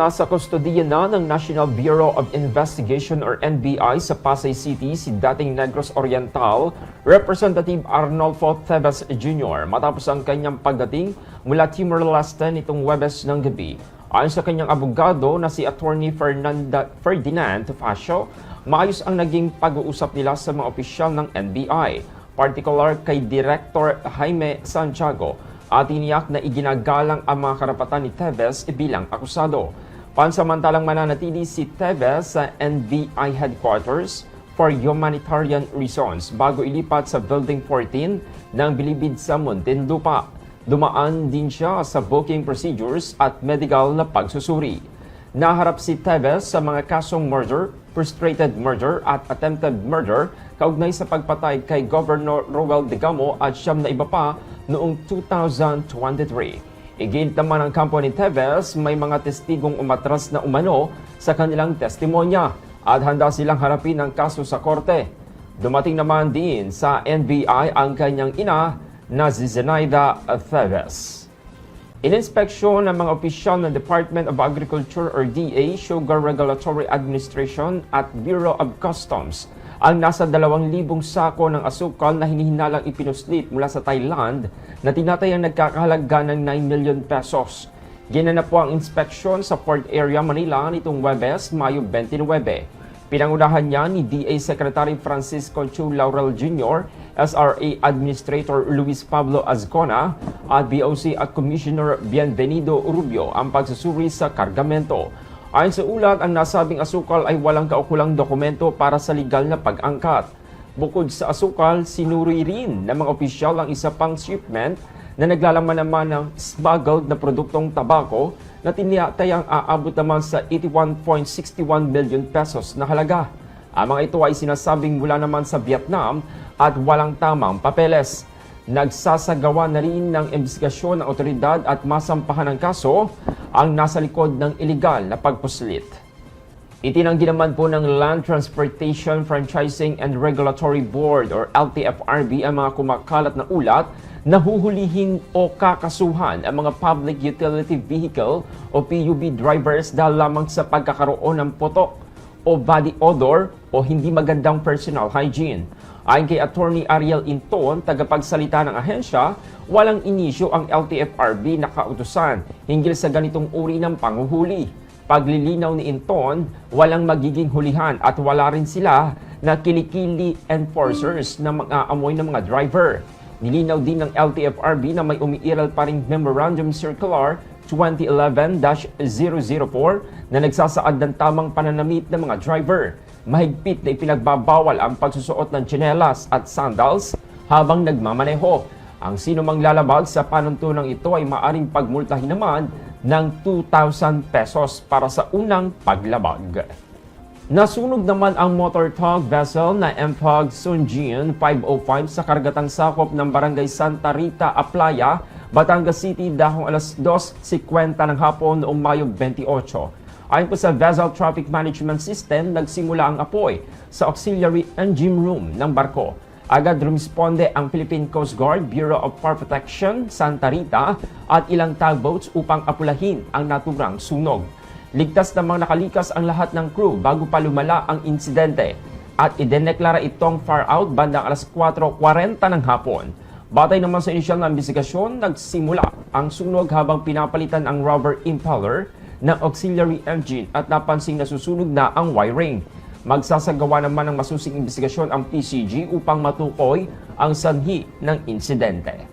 nasa kustodiya na ng National Bureau of Investigation or NBI sa Pasay City si dating Negros Oriental Representative Arnolfo Tevez Jr. matapos ang kanyang pagdating mula Timor-Leste nitong Webes ng gabi. Ayon sa kanyang abogado na si Attorney Fernanda, Ferdinand Facio, maayos ang naging pag-uusap nila sa mga opisyal ng NBI, particular kay Director Jaime Santiago at iniyak na iginagalang ang mga karapatan ni Tevez bilang akusado. Pansamantalang mananatili si Tevez sa NBI headquarters for humanitarian reasons bago ilipat sa Building 14 ng Bilibid sa Muntinlupa. Dumaan din siya sa booking procedures at medical na pagsusuri. Naharap si Tevez sa mga kasong murder, frustrated murder at attempted murder kaugnay sa pagpatay kay Governor Roel Digamo at siyam na iba pa noong 2023. Igit naman ang kampo ni Tevez, may mga testigong umatras na umano sa kanilang testimonya at handa silang harapin ang kaso sa korte. Dumating naman din sa NBI ang kanyang ina na si Zenaida Tevez. Ininspeksyon ng mga opisyal ng Department of Agriculture or DA, Sugar Regulatory Administration at Bureau of Customs ang nasa 2,000 sako ng asukal na hinihinalang ipinuslit mula sa Thailand na tinatayang nagkakahalaga ng 9 million pesos. Ginanap po ang inspeksyon sa Port Area, Manila nitong Webes, Mayo 29. Pinangunahan niya ni DA Secretary Francisco Chu Laurel Jr., SRA Administrator Luis Pablo Azcona at BOC at Commissioner Bienvenido Rubio ang pagsusuri sa kargamento. Ayon sa ulat, ang nasabing asukal ay walang kaukulang dokumento para sa legal na pag-angkat. Bukod sa asukal, sinuri rin ng mga opisyal ang isa pang shipment na naglalaman naman ng smuggled na produktong tabako na tinatayang aabot naman sa 81.61 million pesos na halaga. Ang mga ito ay sinasabing mula naman sa Vietnam at walang tamang papeles. Nagsasagawa na rin ng investigasyon ng otoridad at masampahan ng kaso ang nasa likod ng iligal na pagpuslit. Itinanggi naman po ng Land Transportation Franchising and Regulatory Board or LTFRB ang mga kumakalat na ulat na huhulihin o kakasuhan ang mga Public Utility Vehicle o PUV drivers dahil lamang sa pagkakaroon ng potok o body odor o hindi magandang personal hygiene. Ayon kay Attorney Ariel Inton, tagapagsalita ng ahensya, walang inisyo ang LTFRB na kautusan hinggil sa ganitong uri ng panguhuli. Paglilinaw ni Inton, walang magiging hulihan at wala rin sila na kilikili enforcers na mga amoy ng mga driver. Nilinaw din ng LTFRB na may umiiral pa ring Memorandum Circular 2011-004 na nagsasaad ng tamang pananamit ng mga driver. Mahigpit na ipinagbabawal ang pagsusuot ng tsinelas at sandals habang nagmamaneho. Ang sino mang lalabag sa panuntunang ito ay maaring pagmultahin naman ng 2,000 pesos para sa unang paglabag. Nasunog naman ang motor tug vessel na MPOG Sunjin 505 sa karagatang sakop ng Barangay Santa Rita, Aplaya, Batangas City dahong alas 2.50 ng hapon noong Mayo 28. Ayon po sa Vessel Traffic Management System, nagsimula ang apoy sa auxiliary engine room ng barko. Agad rumisponde ang Philippine Coast Guard, Bureau of Fire Protection, Santa Rita at ilang tugboats upang apulahin ang naturang sunog. Ligtas namang nakalikas ang lahat ng crew bago pa lumala ang insidente at ideneklara itong far out bandang alas 4.40 ng hapon. Batay naman sa inisyal na investigasyon, nagsimula ang sunog habang pinapalitan ang rubber impeller ng auxiliary engine at napansing nasusunog na ang wiring. Magsasagawa naman ng masusing investigasyon ang PCG upang matukoy ang sanhi ng insidente.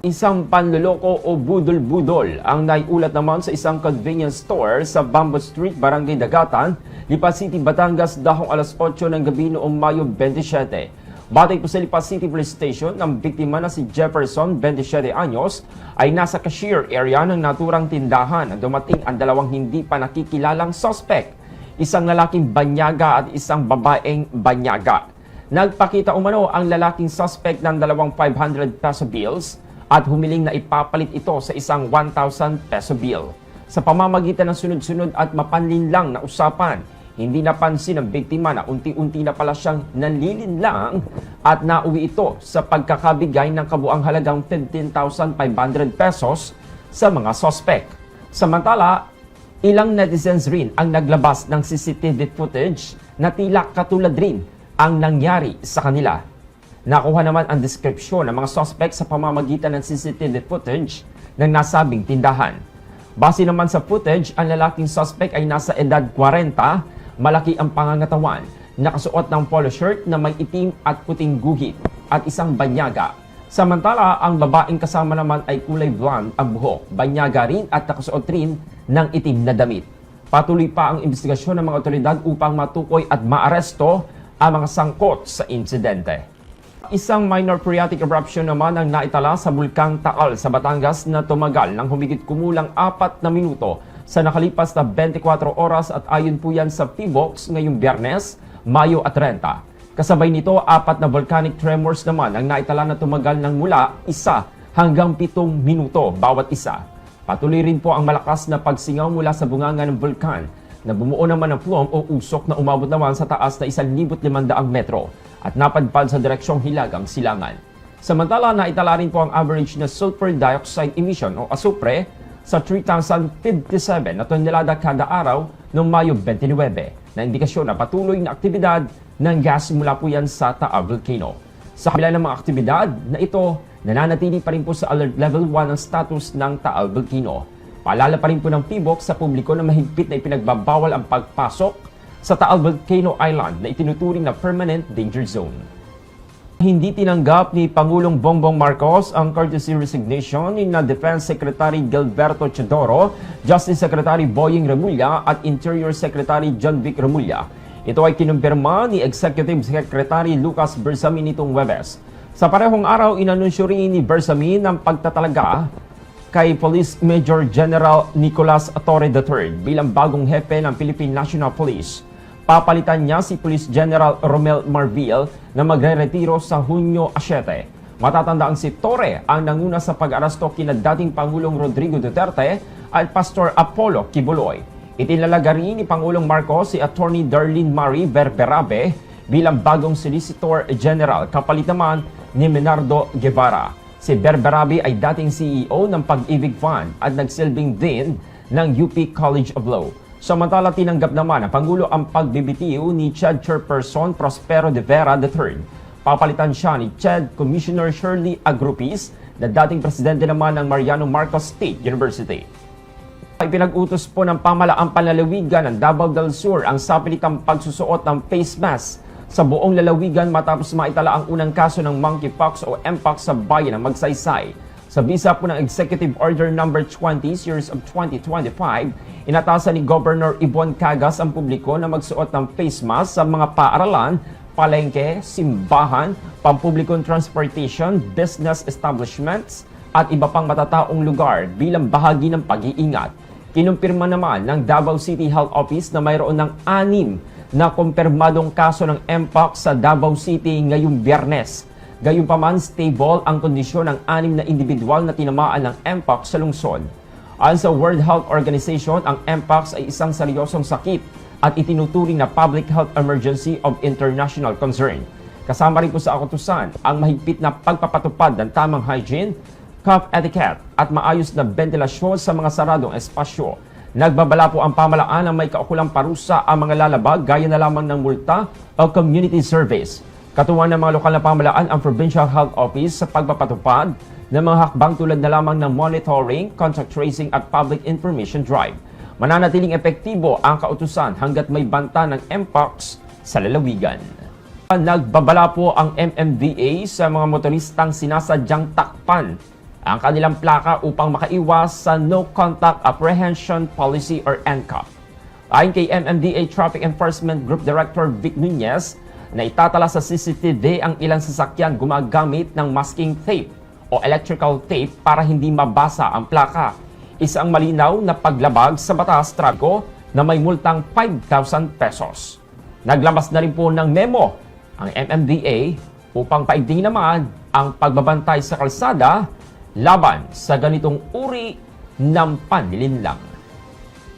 Isang panluloko o budol-budol ang naiulat naman sa isang convenience store sa Bamboo Street, Barangay Dagatan, Lipas City, Batangas dahong alas 8 ng gabi noong Mayo 27. Batay po sa Lipas City Police Station, ang biktima na si Jefferson, 27 anyos, ay nasa cashier area ng naturang tindahan nang dumating ang dalawang hindi pa nakikilalang suspect, isang lalaking banyaga at isang babaeng banyaga. Nagpakita umano ang lalaking suspect ng dalawang 500 peso bills at humiling na ipapalit ito sa isang 1,000 peso bill. Sa pamamagitan ng sunod-sunod at mapanlinlang na usapan, hindi napansin ng biktima na unti-unti na pala siyang nanlilinlang at nauwi ito sa pagkakabigay ng kabuang halagang 15,500 pesos sa mga sospek. Samantala, Ilang netizens rin ang naglabas ng CCTV footage na tila katulad rin ang nangyari sa kanila. Nakuha naman ang deskripsyon ng mga suspect sa pamamagitan ng CCTV footage ng nasabing tindahan. Base naman sa footage, ang lalaking suspect ay nasa edad 40, malaki ang pangangatawan, nakasuot ng polo shirt na may itim at puting guhit at isang banyaga. Samantala, ang babaeng kasama naman ay kulay blonde ang buhok, banyaga rin at nakasuot rin ng itim na damit. Patuloy pa ang investigasyon ng mga otoridad upang matukoy at maaresto ang mga sangkot sa insidente. Isang minor phreatic eruption naman ang naitala sa Bulkang Taal sa Batangas na tumagal ng humigit kumulang apat na minuto sa nakalipas na 24 oras at ayon po yan sa PBOX ngayong biyernes, Mayo at 30. Kasabay nito, apat na volcanic tremors naman ang naitala na tumagal ng mula isa hanggang pitong minuto bawat isa. Patuloy rin po ang malakas na pagsingaw mula sa bunganga ng vulkan na bumuo naman ng plum o usok na umabot naman sa taas na 1,500 metro at napadpad sa direksyong hilagang silangan. Samantala, naitala rin po ang average na sulfur dioxide emission o asupre sa 3,057 na tonelada kada araw noong Mayo 29 na indikasyon na patuloy na aktibidad ng gas mula po yan sa Taal Volcano. Sa kabila ng mga aktibidad na ito, nananatili pa rin po sa alert level 1 ang status ng Taal Volcano. Paalala pa rin po ng PIBOC sa publiko na mahigpit na ipinagbabawal ang pagpasok sa Taal Volcano Island na itinuturing na permanent danger zone. Hindi tinanggap ni Pangulong Bongbong Marcos ang courtesy resignation ni na Defense Secretary Gilberto Chodoro, Justice Secretary Boying Remulla at Interior Secretary John Vic Remulla. Ito ay kinumpirma ni Executive Secretary Lucas Bersamin nitong Webes. Sa parehong araw, inanunsyo rin ni Bersamin ang pagtatalaga kay Police Major General Nicolas Torre III bilang bagong hepe ng Philippine National Police. Papalitan niya si Police General Romel Marville na magre-retiro sa Hunyo 7. Matatandaan si Torre ang nanguna sa pag-arasto kina dating Pangulong Rodrigo Duterte at Pastor Apollo Kibuloy. Itinalaga rin ni Pangulong Marcos si Attorney Darlene Marie Berberabe bilang bagong Solicitor General kapalit naman ni Menardo Guevara. Si Berberabe ay dating CEO ng Pag-ibig Fund at nagsilbing din ng UP College of Law. Samantala tinanggap naman ng Pangulo ang pagbibitiw ni CHED Chairperson Prospero de Vera III. Papalitan siya ni CHED Commissioner Shirley Agrupis na dating presidente naman ng Mariano Marcos State University. Ipinag-utos po ng pamalaang panlalawigan ng Davao del Sur ang sapilitang pagsusuot ng face mask sa buong lalawigan matapos maitala ang unang kaso ng monkeypox o mpox sa bayan ng Magsaysay. Sa bisa po ng Executive Order No. 20 Series of 2025, inatasan ni Governor Ibon Cagas ang publiko na magsuot ng face mask sa mga paaralan, palengke, simbahan, pampublikong transportation, business establishments, at iba pang matataong lugar bilang bahagi ng pag-iingat. Kinumpirma naman ng Davao City Health Office na mayroon ng anim na kumpirmadong kaso ng Mpox sa Davao City ngayong biyernes. Gayunpaman, stable ang kondisyon ng anim na individual na tinamaan ng Mpox sa lungsod. Ayon sa World Health Organization, ang Mpox ay isang seryosong sakit at itinuturing na public health emergency of international concern. Kasama rin po sa akutusan ang mahigpit na pagpapatupad ng tamang hygiene, cough etiquette at maayos na ventilasyon sa mga saradong espasyo. Nagbabala po ang pamalaan na may kaukulang parusa ang mga lalabag gaya na lamang ng multa o community service. Katuwa ng mga lokal na pamalaan ang Provincial Health Office sa pagpapatupad ng mga hakbang tulad na lamang ng monitoring, contact tracing at public information drive. Mananatiling epektibo ang kautusan hanggat may banta ng Mpox sa lalawigan. Nagbabala po ang MMDA sa mga motoristang sinasadyang takpan ang kanilang plaka upang makaiwas sa No Contact Apprehension Policy or NCAP. Ayon kay MMDA Traffic Enforcement Group Director Vic Nunez, na itatala sa CCTV ang ilang sasakyan gumagamit ng masking tape o electrical tape para hindi mabasa ang plaka. Isang malinaw na paglabag sa batas trafiko na may multang 5,000 pesos. Naglabas na rin po ng memo ang MMDA upang paigting naman ang pagbabantay sa kalsada laban sa ganitong uri ng panlilinlang.